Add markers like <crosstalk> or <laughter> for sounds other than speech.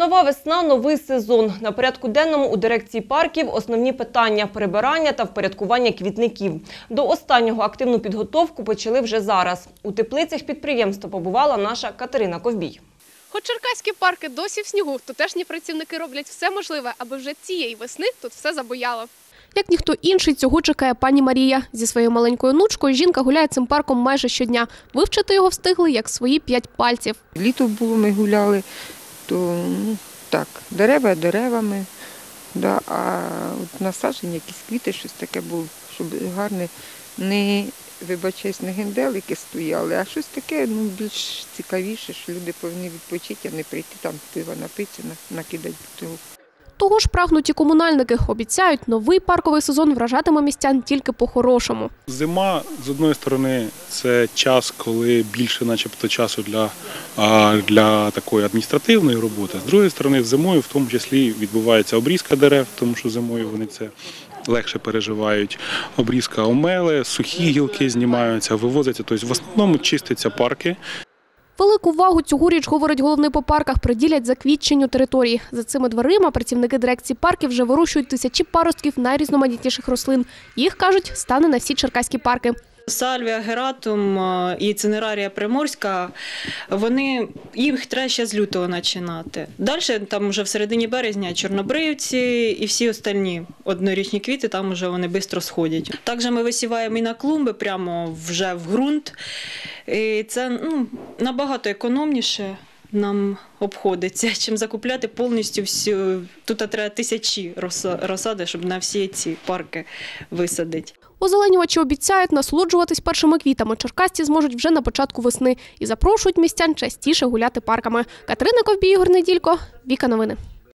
Нова весна, новий сезон. На порядку денному у дирекції парків основні питання – прибирання та впорядкування квітників. До останнього активну підготовку почали вже зараз. У теплицях підприємства побувала наша Катерина Ковбій. Хоч черкаські парки досі в снігу, тутешні працівники роблять все можливе, аби вже цієї весни тут все забояло. Як ніхто інший, цього чекає пані Марія. Зі своєю маленькою онучкою жінка гуляє цим парком майже щодня. Вивчити його встигли як свої п'ять пальців. Літо було, ми гуляли, то ну, так, дерева деревами, да, а от насадження, якісь квіти, щось таке було, щоб гарне, не вибачаюсь, не генделики стояли, а щось таке ну, більш цікавіше, що люди повинні відпочити, а не прийти там пива напитися, на- накидати бутилку. Того ж прагнуті комунальники обіцяють, новий парковий сезон вражатиме містян тільки по-хорошому. Зима з одної сторони це час, коли більше, начебто, часу для, для такої адміністративної роботи. З другої сторони, зимою в тому числі відбувається обрізка дерев, тому що зимою вони це легше переживають. Обрізка омели, сухі гілки знімаються, вивозяться. Тобто в основному чистяться парки. Велику увагу цьогоріч, говорить головний по парках, приділять заквітченню території. За цими дверима працівники дирекції парків вже вирощують тисячі паростків найрізноманітніших рослин. Їх, кажуть, стане на всі черкаські парки. Сальвія, гератум е, і цинерарія приморська, вони їх треба ще з лютого починати. Далі там вже в середині березня чорнобривці і всі остальні однорічні квіти, там вже вони швидко сходять. Також ми висіваємо і на клумби прямо вже в ґрунт. І це ну, набагато економніше. Нам обходиться, <laughs> чим закупляти повністю всю. Тут треба тисячі розса- розсади, щоб на всі ці парки висадити. Озеленювачі обіцяють насолоджуватись першими квітами. Черкасці зможуть вже на початку весни і запрошують містян частіше гуляти парками. Катерина Ковбій, Ігор Неділько, Віка Новини.